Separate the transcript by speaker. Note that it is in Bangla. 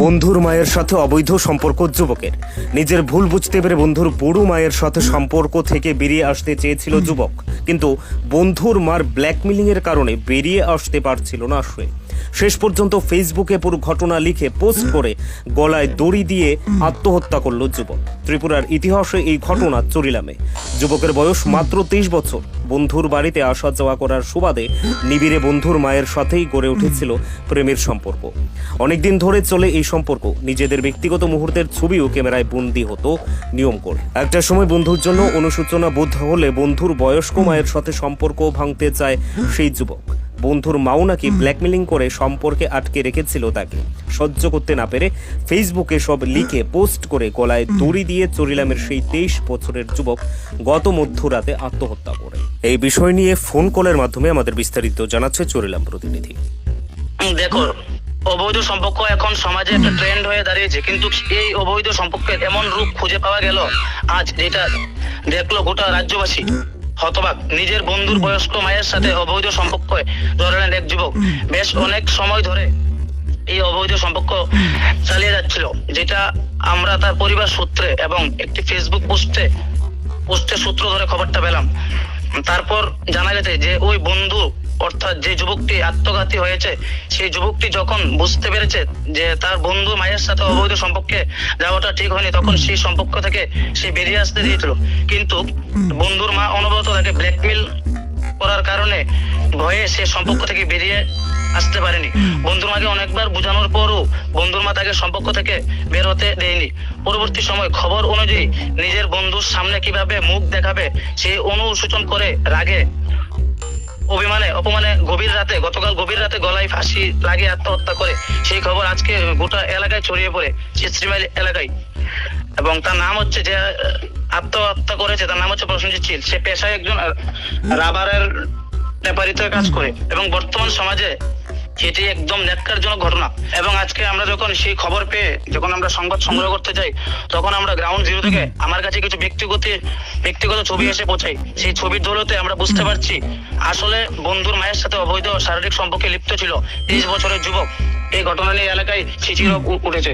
Speaker 1: বন্ধুর মায়ের সাথে অবৈধ সম্পর্ক যুবকের। নিজের ভুল বুঝতে পেরে বন্ধুর বুড়ো মায়ের সাথে সম্পর্ক থেকে বেরিয়ে আসতে চেয়েছিল যুবক। কিন্তু বন্ধুর মার ব্ল্যাকমেলিং এর কারণে বেরিয়ে আসতে পারছিল না সে। শেষ পর্যন্ত ফেসবুকে পুরো ঘটনা লিখে পোস্ট করে গলায় দড়ি দিয়ে আত্মহত্যা করল যুবক। ত্রিপুরার ইতিহাসে এই ঘটনা চরিলামে। যুবকের বয়স মাত্র তেইশ বছর। বন্ধুর বাড়িতে আসা যাওয়া করার সুবাদে নিবিড়ে বন্ধুর মায়ের সাথেই গড়ে উঠেছিল প্রেমের সম্পর্ক। অনেকদিন ধরে চলে এই সম্পর্ক। নিজেদের ব্যক্তিগত মুহূর্তের ছবিও ক্যামেরায় বন্দি হতো নিয়ম করে। একটা সময় বন্ধুর জন্য অনুসূচনা বোধ হলে বন্ধুর বয়স্ক মায়ের সাথে সম্পর্ক ভাঙতে চায় সেই যুবক। বন্ধুর মাও নাকি ব্ল্যাকমেলিং করে সম্পর্কে আটকে রেখেছিল তাকে। সহ্য করতে না পেরে ফেসবুকে সব লিখে পোস্ট করে গলায় দড়ি দিয়ে চরিলামের সেই তেইশ বছরের যুবক গত মধ্যরাতে আত্মহত্যা করে। এই বিষয় নিয়ে ফোন কলের মাধ্যমে আমাদের বিস্তারিত জানাচ্ছে চরিলাম প্রতিনিধি।
Speaker 2: দেখো অবৈধ সম্পর্ক এখন সমাজে একটা ট্রেন্ড হয়ে দাঁড়িয়েছে কিন্তু এই অবৈধ সম্পর্কের এমন রূপ খুঁজে পাওয়া গেল আজ যেটা দেখল গোটা রাজ্যবাসী। হতবাক। নিজের বন্ধুর বয়স্ক মায়ের সাথে অবৈধ সম্পর্ক ধরনের এক যুবক। বেশ অনেক সময় ধরে এই অবৈধ সম্পর্ক চালিয়ে যাচ্ছিল যেটা আমরা তার পরিবার সূত্রে এবং একটি ফেসবুক পোস্টে পোস্টের সূত্র ধরে খবরটা পেলাম। তারপর জানা গেছে যে ওই বন্ধু অর্থাৎ যে যুবকটি আত্মঘাতী হয়েছে, সেই যুবকটি যখন বুঝতে পেরেছে যে তার বন্ধু মায়ের সাথে অবৈধ সম্পর্কে যাওয়াটা ঠিক হয়নি, তখন সেই সম্পর্ক থেকে সে বেরিয়ে আসতে দিয়েছিল। কিন্তু বন্ধুর মা অনবরত তাকে ব্ল্যাকমেল করার কারণে ভয়ে সে সম্পর্ক থেকে বেরিয়ে আসতে পারেনি। বন্ধুর মাকে অনেকবার বোঝানোর পরও বন্ধুর মা তাকে সম্পর্ক থেকে বের হতে দেয়নি। পরবর্তী সময় খবর অনুযায়ী নিজের বন্ধুর সামনে কীভাবে মুখ দেখাবে, সে অনুসূচন করে রাগে অভিমানে, অপমানে গভীর রাতে, গতকাল গভীর রাতে গলায় ফাঁসি লাগিয়ে আত্মহত্যা করে, সেই খবর আজকে গোটা এলাকায় ছড়িয়ে পড়ে, চিত্রিমাইল এলাকায়। এবং তার নাম হচ্ছে যে আত্মহত্যা করেছে, তার নাম হচ্ছে প্রসেনজিৎ চিল সে পেশায় একজন রাবারের ব্যাপারিত কাজ করে। এবং বর্তমান সমাজে এটি একদম ন্যাক্কারজনক ঘটনা। এবং আজকে আমরা যখন সেই খবর পেয়ে যখন আমরা সংবাদ সংগ্রহ করতে যাই তখন আমরা গ্রাউন্ড জিরো থেকে আমার কাছে কিছু ব্যক্তিগত ব্যক্তিগত ছবি এসে পৌঁছাই সেই ছবির দৌলতে আমরা বুঝতে পারছি আসলে বন্ধুর মায়ের সাথে অবৈধ শারীরিক সম্পর্কে লিপ্ত ছিল। তেইশ বছরের যুবক। এই ঘটনা নিয়ে এলাকায় ছিচির উঠেছে।